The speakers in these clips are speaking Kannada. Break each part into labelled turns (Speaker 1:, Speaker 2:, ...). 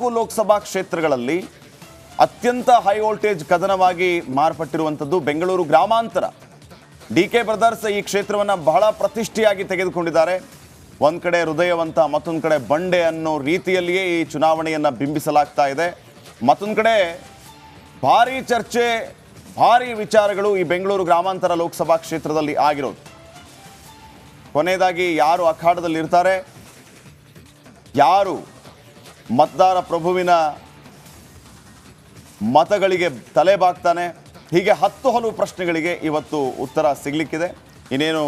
Speaker 1: ಹದಿನಾಲ್ಕು ಲೋಕಸಭಾ ಕ್ಷೇತ್ರಗಳಲ್ಲಿ ಅತ್ಯಂತ ಹೈ ವೋಲ್ಟೇಜ್ ಕದನವಾಗಿ ಮಾರ್ಪಟ್ಟಿರುವಂಥದ್ದು ಬೆಂಗಳೂರು ಗ್ರಾಮಾಂತರ. ಡಿ ಕೆ ಬ್ರದರ್ಸ್ ಈ ಕ್ಷೇತ್ರವನ್ನು ಬಹಳ ಪ್ರತಿಷ್ಠೆಯಾಗಿ ತೆಗೆದುಕೊಂಡಿದ್ದಾರೆ. ಒಂದು ಕಡೆ ಹೃದಯವಂತ, ಮತ್ತೊಂದು ಕಡೆ ಬಂಡೆ ಅನ್ನೋ ರೀತಿಯಲ್ಲಿಯೇ ಈ ಚುನಾವಣೆಯನ್ನು ಬಿಂಬಿಸಲಾಗ್ತಾ ಇದೆ. ಮತ್ತೊಂದು ಕಡೆ ಭಾರಿ ಚರ್ಚೆ, ಭಾರಿ ವಿಚಾರಗಳು ಈ ಬೆಂಗಳೂರು ಗ್ರಾಮಾಂತರ ಲೋಕಸಭಾ ಕ್ಷೇತ್ರದಲ್ಲಿ ಆಗಿರೋದು. ಕೊನೆಯದಾಗಿ ಯಾರು ಅಖಾಡದಲ್ಲಿ ಇರ್ತಾರೆ ಯಾರು ಮತದಾರ ಪ್ರಭುವಿನ ಮತಗಳಿಗೆ ತಲೆ ಬಾಗ್ತಾನೆ. ಹೀಗೆ ಹತ್ತು ಹಲವು ಪ್ರಶ್ನೆಗಳಿಗೆ ಇವತ್ತು ಉತ್ತರ ಸಿಗಲಿಕ್ಕಿದೆ. ಇನ್ನೇನು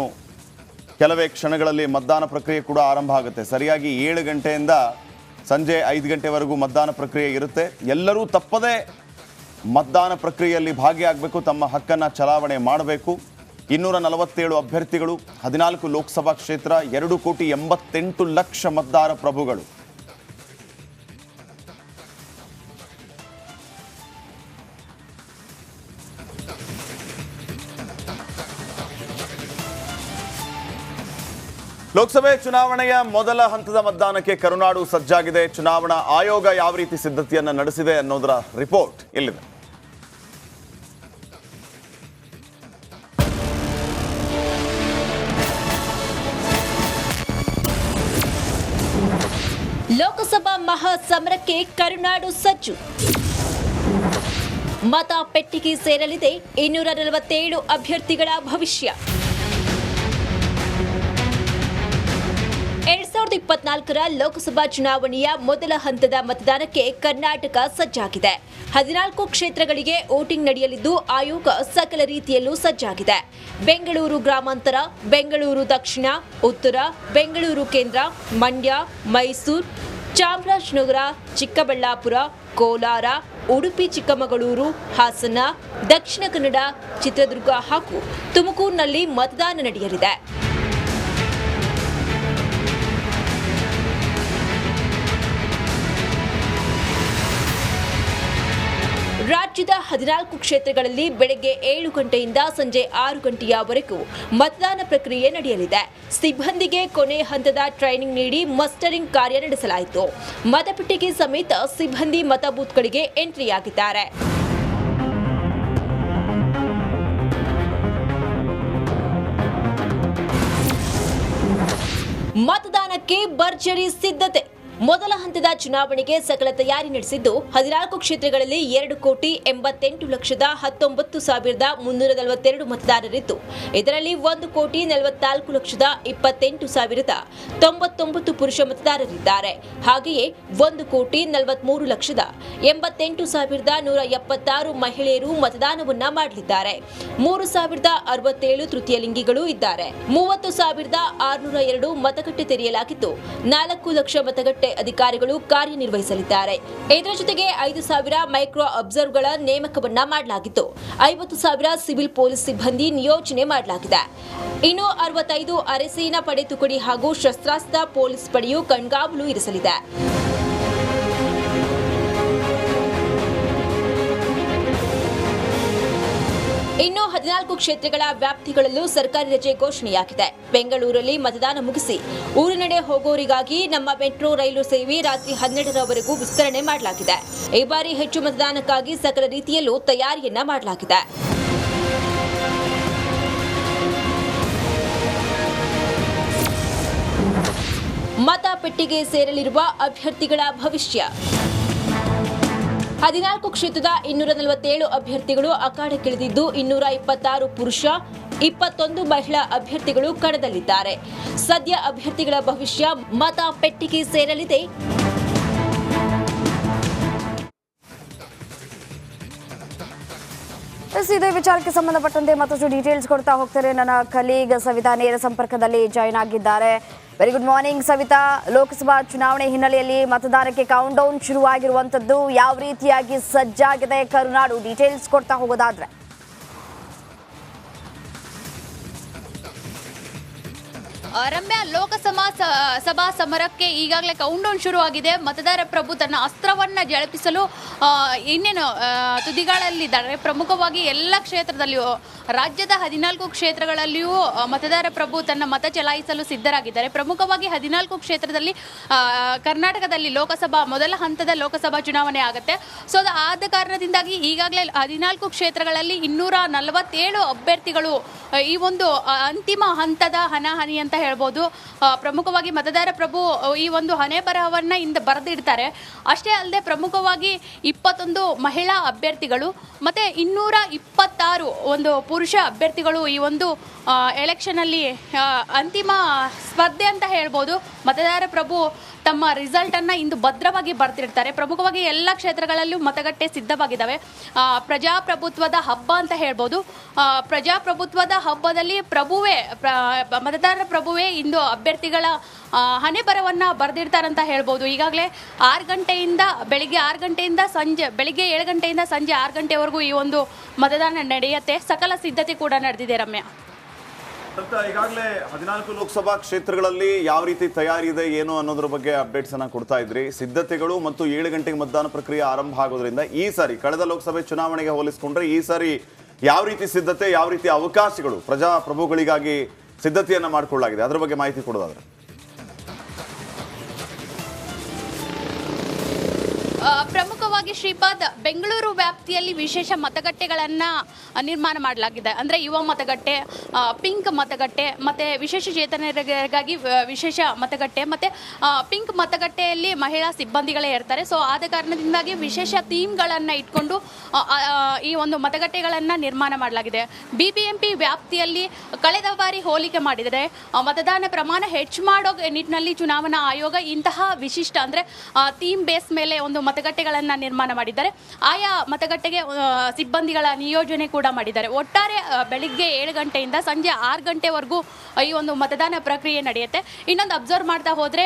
Speaker 1: ಕೆಲವೇ ಕ್ಷಣಗಳಲ್ಲಿ ಮತದಾನ ಪ್ರಕ್ರಿಯೆ ಕೂಡ ಆರಂಭ ಆಗುತ್ತೆ. ಸರಿಯಾಗಿ ಏಳು ಗಂಟೆಯಿಂದ ಸಂಜೆ ಐದು ಗಂಟೆವರೆಗೂ ಮತದಾನ ಪ್ರಕ್ರಿಯೆ ಇರುತ್ತೆ. ಎಲ್ಲರೂ ತಪ್ಪದೇ ಮತದಾನ ಪ್ರಕ್ರಿಯೆಯಲ್ಲಿ ಭಾಗಿಯಾಗಬೇಕು. ತಮ್ಮ ಹಕ್ಕನ್ನು ಚಲಾವಣೆ ಮಾಡಬೇಕು. ಇನ್ನೂರ ನಲವತ್ತೇಳು ಅಭ್ಯರ್ಥಿಗಳು, ಹದಿನಾಲ್ಕು ಲೋಕಸಭಾ ಕ್ಷೇತ್ರ, ಎರಡು ಕೋಟಿ ಎಂಬತ್ತೆಂಟು ಲಕ್ಷ ಮತದಾರ ಪ್ರಭುಗಳು. ಲೋಕಸಭೆ ಚುನಾವಣೆಯ ಮೊದಲ ಹಂತದ ಮತದಾನಕ್ಕೆ ಕರುನಾಡು ಸಜ್ಜಾಗಿದೆ. ಚುನಾವಣಾ ಆಯೋಗ ಯಾವ ರೀತಿ ಸಿದ್ಧತೆಯನ್ನು ನಡೆಸಿದೆ ಅನ್ನೋದರ ರಿಪೋರ್ಟ್ ಇಲ್ಲಿದೆ.
Speaker 2: ಲೋಕಸಭಾ ಮಹಾ ಸಮರಕ್ಕೆ ಕರುನಾಡು ಸಜ್ಜು. ಮತ ಪೆಟ್ಟಿಗೆ ಸೇರಲಿದೆ. ಇನ್ನೂರ ನಲವತ್ತೇಳು ಅಭ್ಯರ್ಥಿಗಳ ಭವಿಷ್ಯ. ಸಾವಿರದ ಇಪ್ಪತ್ನಾಲ್ಕರ ಲೋಕಸಭಾ ಚುನಾವಣೆಯ ಮೊದಲ ಹಂತದ ಮತದಾನಕ್ಕೆ ಕರ್ನಾಟಕ ಸಜ್ಜಾಗಿದೆ. ಹದಿನಾಲ್ಕು ಕ್ಷೇತ್ರಗಳಿಗೆ ವೋಟಿಂಗ್ ನಡೆಯಲಿದ್ದು, ಆಯೋಗ ಸಕಲ ರೀತಿಯಲ್ಲೂ ಸಜ್ಜಾಗಿದೆ. ಬೆಂಗಳೂರು ಗ್ರಾಮಾಂತರ, ಬೆಂಗಳೂರು ದಕ್ಷಿಣ, ಉತ್ತರ, ಬೆಂಗಳೂರು ಕೇಂದ್ರ, ಮಂಡ್ಯ, ಮೈಸೂರು, ಚಾಮರಾಜನಗರ, ಚಿಕ್ಕಬಳ್ಳಾಪುರ, ಕೋಲಾರ, ಉಡುಪಿ, ಚಿಕ್ಕಮಗಳೂರು, ಹಾಸನ, ದಕ್ಷಿಣ ಕನ್ನಡ, ಚಿತ್ರದುರ್ಗ ಹಾಗೂ ತುಮಕೂರಿನಲ್ಲಿ ಮತದಾನ ನಡೆಯಲಿದೆ. ರಾಜ್ಯದ ಹದಿನಾಲ್ಕು ಕ್ಷೇತ್ರಗಳಲ್ಲಿ ಬೆಳಗ್ಗೆ ಏಳು ಗಂಟೆಯಿಂದ ಸಂಜೆ ಆರು ಗಂಟೆಯವರೆಗೂ ಮತದಾನ ಪ್ರಕ್ರಿಯೆ ನಡೆಯಲಿದೆ. ಸಿಬ್ಬಂದಿಗೆ ಕೊನೆ ಹಂತದ ಟ್ರೈನಿಂಗ್ ನೀಡಿ ಮಸ್ಟರಿಂಗ್ ಕಾರ್ಯ ನಡೆಸಲಾಯಿತು. ಮತಪೆಟ್ಟಿಗೆ ಸಮೇತ ಸಿಬ್ಬಂದಿ ಮತ ಬೂತ್ಗಳಿಗೆ ಎಂಟ್ರಿಯಾಗಿದ್ದಾರೆ ಮತದಾನಕ್ಕೆ ಭರ್ಜರಿ ಸಿದ್ಧತೆ. ಮೊದಲ ಹಂತದ ಚುನಾವಣೆಗೆ ಸಕಲ ತಯಾರಿ ನಡೆಸಿದ್ದು ಹದಿನಾಲ್ಕು ಕ್ಷೇತ್ರಗಳಲ್ಲಿ ಎರಡು ಕೋಟಿ ಎಂಬತ್ತೆಂಟು ಲಕ್ಷದ ಹತ್ತೊಂಬತ್ತು ಸಾವಿರದ ಮುನ್ನೂರ ನಲವತ್ತೆರಡು ಮತದಾರರಿದ್ದು, ಇದರಲ್ಲಿ ಒಂದು ಕೋಟಿ ನಲವತ್ನಾಲ್ಕು ಲಕ್ಷದ ಇಪ್ಪತ್ತೆಂಟು ಸಾವಿರದ ತೊಂಬತ್ತೊಂಬತ್ತು ಪುರುಷ ಮತದಾರರಿದ್ದಾರೆ. ಹಾಗೆಯೇ ಒಂದು ಕೋಟಿ ನಲವತ್ಮೂರು ಲಕ್ಷದ ಎಂಬತ್ತೆಂಟು ಸಾವಿರದ ನೂರ ಎಪ್ಪತ್ತಾರು ಮಹಿಳೆಯರು ಮತದಾನವನ್ನ ಮಾಡಲಿದ್ದಾರೆ. ಮೂರು ಸಾವಿರದ ಅರವತ್ತೇಳು ತೃತೀಯ ಲಿಂಗಿಗಳು ಇದ್ದಾರೆ. ಮೂವತ್ತು ಸಾವಿರದ ಆರುನೂರ ಎರಡು ಮತಗಟ್ಟೆ ತೆರೆಯಲಾಗಿದ್ದು, ನಾಲ್ಕು ಲಕ್ಷ ಮತಗಟ್ಟೆ ಅಧಿಕಾರಿಗಳು ಕಾರ್ಯನಿರ್ವಹಿಸಲಿದ್ದಾರೆ. ಇದರ ಜೊತೆಗೆ ಐದು ಸಾವಿರ ಮೈಕ್ರೋ ಅಬ್ಸರ್ವ್ಗಳ ನೇಮಕವನ್ನ ಮಾಡಲಾಗಿತ್ತು. ಐವತ್ತು ಸಾವಿರ ಸಿವಿಲ್ ಪೊಲೀಸ್ ಸಿಬ್ಬಂದಿ ನಿಯೋಜನೆ ಮಾಡಲಾಗಿದೆ. ಇನ್ನು ಅರವತ್ತೈದು ಅರೆಸೇನಾ ಪಡೆ ತುಕಡಿ ಹಾಗೂ ಶಸ್ತ್ರಾಸ್ತ್ರ ಪೊಲೀಸ್ ಪಡೆಯು ಕಣ್ಗಾವಲು ಇರಿಸಲಿದೆ. ಹದಿನಾಲ್ಕು ಕ್ಷೇತ್ರಗಳ ವ್ಯಾಪ್ತಿಗಳಲ್ಲೂ ಸರ್ಕಾರಿ ರಜೆ ಘೋಷಣೆಯಾಗಿದೆ. ಬೆಂಗಳೂರಲ್ಲಿ ಮತದಾನ ಮುಗಿಸಿ ಊರಿನಡೆ ಹೋಗೋರಿಗಾಗಿ ನಮ್ಮ ಮೆಟ್ರೋ ರೈಲು ಸೇವೆ ರಾತ್ರಿ ಹನ್ನೆರಡರವರೆಗೂ ವಿಸ್ತರಣೆ ಮಾಡಲಾಗಿದೆ. ಈ ಬಾರಿ ಹೆಚ್ಚು ಮತದಾನಕ್ಕಾಗಿ ಸಕಲ ರೀತಿಯಲ್ಲೂ ತಯಾರಿಯನ್ನ ಮಾಡಲಾಗಿದೆ. ಮತ ಪೆಟ್ಟಿಗೆ ಸೇರಲಿರುವ ಅಭ್ಯರ್ಥಿಗಳ ಭವಿಷ್ಯ. ಹದಿನಾಲ್ಕು ಕ್ಷೇತ್ರದ ಇನ್ನೂರ ನಲವತ್ತೇಳು ಅಭ್ಯರ್ಥಿಗಳು ಅಖಾಡಕ್ಕಿಳಿದಿದ್ದು ಇನ್ನೂರ ಇಪ್ಪತ್ತಾರು ಪುರುಷ, ಇಪ್ಪತ್ತೊಂದು ಮಹಿಳಾ ಅಭ್ಯರ್ಥಿಗಳು ಕಣದಲ್ಲಿದ್ದಾರೆ. ಸದ್ಯ ಅಭ್ಯರ್ಥಿಗಳ ಭವಿಷ್ಯ ಮತ ಪೆಟ್ಟಿಗೆ ಸೇರಲಿದೆ.
Speaker 3: ಇದೇ ವಿಚಾರಕ್ಕೆ ಸಂಬಂಧಪಟ್ಟಂತೆ ಮತ್ತಷ್ಟು ಡೀಟೇಲ್ಸ್ ಕೊಡ್ತಾ ಹೋಗ್ತಾರೆ ನನ್ನ ಕಲೀಗ್ ಸವಿತಾ ನೇರ ಸಂಪರ್ಕದಲ್ಲಿ ಜಾಯ್ನ್ ಆಗಿದ್ದಾರೆ. Very good morning Savita Lok Sabha ಚುನಾವಣೆ ಹಿನ್ನೆಲೆಯಲ್ಲಿ ಮತದಾನಕ್ಕೆ ಕೌಂಟ್ ಡೌನ್ ಶುರುವಾಗಿರುವಂತದ್ದು ಯಾವ ರೀತಿಯಾಗಿ ಸಜ್ಜಾಗಿದೆ? ಕರುನಾಡು ಡೀಟೇಲ್ಸ್ ಕೊಡ್ತಾ ಹೋಗೋದಾದ್ರೆ.
Speaker 4: ರಮ್ಯಾ ಲೋಕಸಭಾ ಸಭಾ ಸಮರಕ್ಕೆ ಈಗಾಗಲೇ ಕೌಂಟೌನ್ ಶುರುವಾಗಿದೆ. ಮತದಾರ ಪ್ರಭು ತನ್ನ ಅಸ್ತ್ರವನ್ನ ಜಳಪಿಸಲು ಇನ್ನೇನು ತುದಿಗಳಲ್ಲಿ ತುದಿಗಾಳಲ್ಲಿದ್ದಾರೆ ಪ್ರಮುಖವಾಗಿ ಎಲ್ಲ ಕ್ಷೇತ್ರದಲ್ಲಿಯೂ, ರಾಜ್ಯದ ಹದಿನಾಲ್ಕು ಕ್ಷೇತ್ರಗಳಲ್ಲಿಯೂ ಮತದಾರ ಪ್ರಭು ತನ್ನ ಮತ ಚಲಾಯಿಸಲು ಸಿದ್ಧರಾಗಿದ್ದಾರೆ. ಪ್ರಮುಖವಾಗಿ ಹದಿನಾಲ್ಕು ಕ್ಷೇತ್ರದಲ್ಲಿ ಕರ್ನಾಟಕದಲ್ಲಿ ಲೋಕಸಭಾ, ಮೊದಲ ಹಂತದ ಲೋಕಸಭಾ ಚುನಾವಣೆ ಆಗುತ್ತೆ. ಸೊ ಆದ ಕಾರಣದಿಂದಾಗಿ ಈಗಾಗಲೇ ಹದಿನಾಲ್ಕು ಕ್ಷೇತ್ರಗಳಲ್ಲಿ ಇನ್ನೂರ ನಲವತ್ತೇಳು ಅಭ್ಯರ್ಥಿಗಳು ಈ ಒಂದು ಅಂತಿಮ ಹಂತದ ಹಣಾಹಣಿ ಅಂತ ಹೇಳ್ಬೋದು. ಪ್ರಮುಖವಾಗಿ ಮತದಾರ ಪ್ರಭು ಈ ಒಂದು ಹಣೆ ಬರಹವನ್ನು ಇಂದ ಬರೆದಿಡ್ತಾರೆ. ಅಷ್ಟೇ ಅಲ್ಲದೆ ಪ್ರಮುಖವಾಗಿ ಇಪ್ಪತ್ತೊಂದು ಮಹಿಳಾ ಅಭ್ಯರ್ಥಿಗಳು ಮತ್ತು ಇನ್ನೂರ ಇಪ್ಪತ್ತಾರು ಒಂದು ಪುರುಷ ಅಭ್ಯರ್ಥಿಗಳು ಈ ಒಂದು ಎಲೆಕ್ಷನಲ್ಲಿ ಅಂತಿಮ ಸ್ಪರ್ಧೆ ಅಂತ ಹೇಳ್ಬೋದು. ಮತದಾರ ಪ್ರಭು ತಮ್ಮ ರಿಸಲ್ಟನ್ನು ಇಂದು ಭದ್ರವಾಗಿ ಬರ್ತಿರ್ತಾರೆ ಪ್ರಮುಖವಾಗಿ ಎಲ್ಲ ಕ್ಷೇತ್ರಗಳಲ್ಲೂ ಮತಗಟ್ಟೆ ಸಿದ್ಧವಾಗಿದ್ದಾವೆ. ಪ್ರಜಾಪ್ರಭುತ್ವದ ಹಬ್ಬ ಅಂತ ಹೇಳ್ಬೋದು. ಪ್ರಜಾಪ್ರಭುತ್ವದ ಹಬ್ಬದಲ್ಲಿ ಪ್ರಭುವೇ, ಪ್ರ- ಮತದಾರರ ಪ್ರಭುವೇ ಇಂದು ಅಭ್ಯರ್ಥಿಗಳ ಹಣೆ ಬರವನ್ನು ಬರೆದಿರ್ತಾರಂತ ಹೇಳ್ಬೋದು. ಈಗಾಗಲೇ ಆರು ಗಂಟೆಯಿಂದ ಬೆಳಿಗ್ಗೆ ಆರು ಗಂಟೆಯಿಂದ ಸಂಜೆ, ಬೆಳಿಗ್ಗೆ ಏಳು ಗಂಟೆಯಿಂದ ಸಂಜೆ ಆರು ಗಂಟೆವರೆಗೂ ಈ ಒಂದು ಮತದಾನ ನಡೆಯುತ್ತೆ. ಸಕಲ ಸಿದ್ಧತೆ ಕೂಡ ನಡೆದಿದೆ ರಮ್ಯಾ.
Speaker 1: ಈಗಾಗಲೇ ಹದಿನಾಲ್ಕು ಲೋಕಸಭಾ ಕ್ಷೇತ್ರಗಳಲ್ಲಿ ಯಾವ ರೀತಿ ತಯಾರಿ ಇದೆ, ಏನು ಅನ್ನೋದ್ರ ಬಗ್ಗೆ ಅಪ್ಡೇಟ್ಸ್ ಅನ್ನ ಕೊಡ್ತಾ ಇದ್ರಿ. ಸಿದ್ಧತೆಗಳು ಮತ್ತು ಏಳು ಗಂಟೆಗೆ ಮತದಾನ ಪ್ರಕ್ರಿಯೆ ಆರಂಭ ಆಗೋದ್ರಿಂದ ಈ ಸಾರಿ, ಕಳೆದ ಲೋಕಸಭೆ ಚುನಾವಣೆಗೆ ಹೋಲಿಸಿಕೊಂಡ್ರೆ ಈ ಸಾರಿ ಯಾವ ರೀತಿ ಸಿದ್ಧತೆ ಯಾವ ರೀತಿ ಅವಕಾಶಗಳು ಪ್ರಜಾಪ್ರಭುಗಳಿಗಾಗಿ ಸಿದ್ಧತೆಯನ್ನು ಮಾಡಿಕೊಳ್ಳಲಾಗಿದೆ? ಅದರ ಬಗ್ಗೆ ಮಾಹಿತಿ ಕೊಡೋದಾದ್ರೆ.
Speaker 4: ಆ, ಪ್ರಮುಖವಾಗಿ ಶ್ರೀಪಾದ್, ಬೆಂಗಳೂರು ವ್ಯಾಪ್ತಿಯಲ್ಲಿ ವಿಶೇಷ ಮತಗಟ್ಟೆಗಳನ್ನು ನಿರ್ಮಾಣ ಮಾಡಲಾಗಿದೆ. ಅಂದರೆ ಯುವ ಮತಗಟ್ಟೆ ಪಿಂಕ್ ಮತಗಟ್ಟೆ, ಮತ್ತೆ ವಿಶೇಷ ಚೇತನರಿಗಾಗಿ ವಿಶೇಷ ಮತಗಟ್ಟೆ, ಮತ್ತೆ ಪಿಂಕ್ ಮತಗಟ್ಟೆಯಲ್ಲಿ ಮಹಿಳಾ ಸಿಬ್ಬಂದಿಗಳೇ ಇರ್ತಾರೆ. ಸೊ ಆದ ಕಾರಣದಿಂದಾಗಿ ವಿಶೇಷ ಥೀಮ್ಗಳನ್ನು ಇಟ್ಕೊಂಡು ಈ ಒಂದು ಮತಗಟ್ಟೆಗಳನ್ನು ನಿರ್ಮಾಣ ಮಾಡಲಾಗಿದೆ. ಬಿ ಬಿ ಎಂ ಪಿ ವ್ಯಾಪ್ತಿಯಲ್ಲಿ ಕಳೆದ ಬಾರಿ ಹೋಲಿಕೆ ಮಾಡಿದರೆ ಮತದಾನ ಪ್ರಮಾಣ ಹೆಚ್ಚು ಮಾಡೋ ನಿಟ್ಟಿನಲ್ಲಿ ಚುನಾವಣಾ ಆಯೋಗ ಇಂತಹ ವಿಶಿಷ್ಟ, ಅಂದರೆ ಥೀಮ್ ಬೇಸ್ ಮೇಲೆ ಒಂದು ಮತಗಟ್ಟೆಗಳನ್ನು ನಿರ್ಮಾಣ ಮಾಡಿದ್ದಾರೆ. ಆಯಾ ಮತಗಟ್ಟೆಗೆ ಸಿಬ್ಬಂದಿಗಳ ನಿಯೋಜನೆ ಕೂಡ ಮಾಡಿದ್ದಾರೆ. ಒಟ್ಟಾರೆ ಬೆಳಿಗ್ಗೆ ಏಳು ಗಂಟೆಯಿಂದ ಸಂಜೆ ಆರು ಗಂಟೆವರೆಗೂ ಈ ಒಂದು ಮತದಾನ ಪ್ರಕ್ರಿಯೆ ನಡೆಯುತ್ತೆ. ಇನ್ನೊಂದು ಅಬ್ಸರ್ವ್ ಮಾಡ್ತಾ ಹೋದರೆ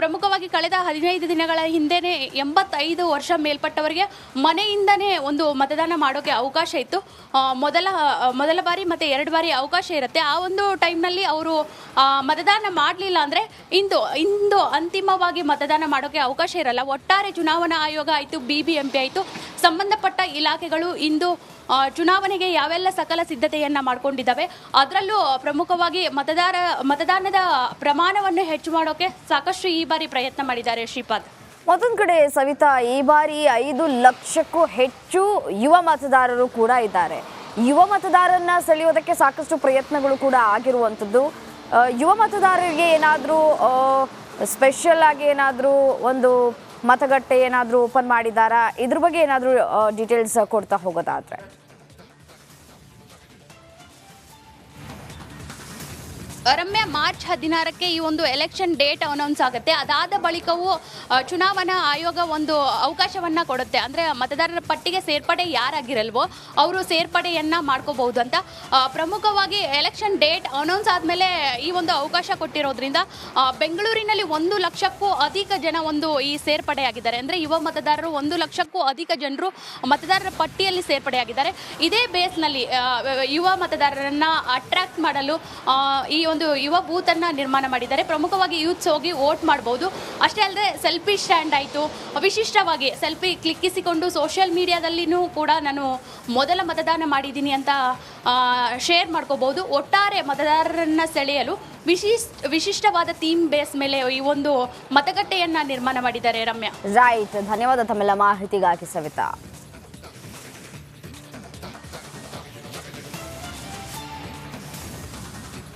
Speaker 4: ಪ್ರಮುಖವಾಗಿ ಕಳೆದ ಹದಿನೈದು ದಿನಗಳ ಹಿಂದೆನೇ ಎಂಬತ್ತೈದು ವರ್ಷ ಮೇಲ್ಪಟ್ಟವರಿಗೆ ಮನೆಯಿಂದನೇ ಒಂದು ಮತದಾನ ಮಾಡೋಕ್ಕೆ ಅವಕಾಶ ಇತ್ತು. ಮೊದಲ ಮೊದಲ ಬಾರಿ ಮತ್ತು ಎರಡು ಬಾರಿ ಅವಕಾಶ ಇರುತ್ತೆ. ಆ ಒಂದು ಟೈಮ್ನಲ್ಲಿ ಅವರು ಮತದಾನ ಮಾಡಲಿಲ್ಲ ಅಂದರೆ ಇಂದು ಇಂದು ಅಂತಿಮವಾಗಿ ಮತದಾನ ಮಾಡೋಕ್ಕೆ ಅವಕಾಶ ಇರಲ್ಲ. ಒಟ್ಟಾರೆ ಚುನಾವಣಾ ಆಯೋಗ ಆಯಿತು ಬಿ ಬಿ ಎಂ ಆಯಿತು. ಸಂಬಂಧಪಟ್ಟ ಇಲಾಖೆಗಳು ಇಂದು ಚುನಾವಣೆಗೆ ಯಾವೆಲ್ಲ ಸಕಲ ಸಿದ್ಧತೆಯನ್ನು ಮಾಡಿಕೊಂಡಿದ್ದಾವೆ ಅದರಲ್ಲೂ ಪ್ರಮುಖವಾಗಿ ಮತದಾರ, ಮತದಾನದ ಪ್ರಮಾಣವನ್ನು ಹೆಚ್ಚು ಮಾಡೋಕ್ಕೆ ಸಾಕಷ್ಟು ಈ ಬಾರಿ ಪ್ರಯತ್ನ ಮಾಡಿದ್ದಾರೆ ಶ್ರೀಪಾದ್.
Speaker 3: ಮತ್ತೊಂದು ಕಡೆ ಸವಿತಾ, ಈ ಬಾರಿ ಐದು ಲಕ್ಷಕ್ಕೂ ಹೆಚ್ಚು ಯುವ ಮತದಾರರು ಕೂಡ ಇದ್ದಾರೆ. ಯುವ ಮತದಾರರನ್ನ ಸೆಳೆಯೋದಕ್ಕೆ ಸಾಕಷ್ಟು ಪ್ರಯತ್ನಗಳು ಕೂಡ ಆಗಿರುವಂಥದ್ದು. ಯುವ ಮತದಾರರಿಗೆ ಏನಾದರೂ ಸ್ಪೆಷಲ್ ಆಗಿ ಏನಾದರೂ ಒಂದು ಮತಗಟ್ಟೆ ಏನಾದರೂ ಓಪನ್ ಮಾಡಿದ್ದಾರಾ? ಇದ್ರ ಬಗ್ಗೆ ಏನಾದರೂ ಡೀಟೇಲ್ಸ್ ಕೊಡ್ತಾ ಹೋಗೋದಾದ್ರೆ.
Speaker 4: ರಮ್ಯ, ಮಾರ್ಚ್ ಹದಿನಾರಕ್ಕೆ ಈ ಒಂದು ಎಲೆಕ್ಷನ್ ಡೇಟ್ ಅನೌನ್ಸ್ ಆಗುತ್ತೆ. ಅದಾದ ಬಳಿಕವೂ ಚುನಾವಣಾ ಆಯೋಗ ಒಂದು ಅವಕಾಶವನ್ನ ಕೊಡುತ್ತೆ. ಅಂದ್ರೆ ಮತದಾರರ ಪಟ್ಟಿಗೆ ಸೇರ್ಪಡೆ ಯಾರಾಗಿರಲ್ವೋ, ಅವರು ಸೇರ್ಪಡೆಯನ್ನ ಮಾಡ್ಕೋಬಹುದು ಅಂತ. ಪ್ರಮುಖವಾಗಿ ಎಲೆಕ್ಷನ್ ಡೇಟ್ ಅನೌನ್ಸ್ ಆದಮೇಲೆ ಈ ಒಂದು ಅವಕಾಶ ಕೊಟ್ಟಿರೋದ್ರಿಂದ ಬೆಂಗಳೂರಿನಲ್ಲಿ ಒಂದು ಲಕ್ಷಕ್ಕೂ ಅಧಿಕ ಜನ ಒಂದು ಈ ಸೇರ್ಪಡೆಯಾಗಿದ್ದಾರೆ. ಅಂದ್ರೆ ಯುವ ಮತದಾರರು ಒಂದು ಲಕ್ಷಕ್ಕೂ ಅಧಿಕ ಜನರು ಮತದಾರರ ಪಟ್ಟಿಯಲ್ಲಿ ಸೇರ್ಪಡೆಯಾಗಿದ್ದಾರೆ. ಇದೇ ಬೇಸ್ನಲ್ಲಿ ಯುವ ಮತದಾರರನ್ನ ಅಟ್ರಾಕ್ಟ್ ಮಾಡಲು ಈ ಒಂದು ಯುವ ಬೂತನ್ನು ನಿರ್ಮಾಣ ಮಾಡಿದ್ದಾರೆ. ಪ್ರಮುಖವಾಗಿ ಯೂತ್ಸ್ ಹೋಗಿ ವೋಟ್ ಮಾಡ್ಬೋದು. ಅಷ್ಟೇ ಅಲ್ಲದೆ ಸೆಲ್ಫಿ ಸ್ಟ್ಯಾಂಡ್ ಆಯಿತು. ವಿಶಿಷ್ಟವಾಗಿ ಸೆಲ್ಫಿ ಕ್ಲಿಕ್ಕಿಸಿಕೊಂಡು ಸೋಷಿಯಲ್ ಮೀಡಿಯಾದಲ್ಲಿನೂ ಕೂಡ ನಾನು ಮೊದಲ ಮತದಾನ ಮಾಡಿದ್ದೀನಿ ಅಂತ ಶೇರ್ ಮಾಡ್ಕೋಬಹುದು ಒಟ್ಟಾರೆ ಮತದಾರರನ್ನ ಸೆಳೆಯಲು ವಿಶಿಷ್ಟ ವಿಶಿಷ್ಟವಾದ ಥೀಮ್ ಬೇಸ್ ಮೇಲೆ ಈ ಒಂದು ಮತಗಟ್ಟೆಯನ್ನ ನಿರ್ಮಾಣ ಮಾಡಿದ್ದಾರೆ ರಮ್ಯಾ.
Speaker 3: ರೈಟ್ ಧನ್ಯವಾದ ತಮ್ಮೆಲ್ಲ ಮಾಹಿತಿಗಾಗಿ ಸವಿತಾ.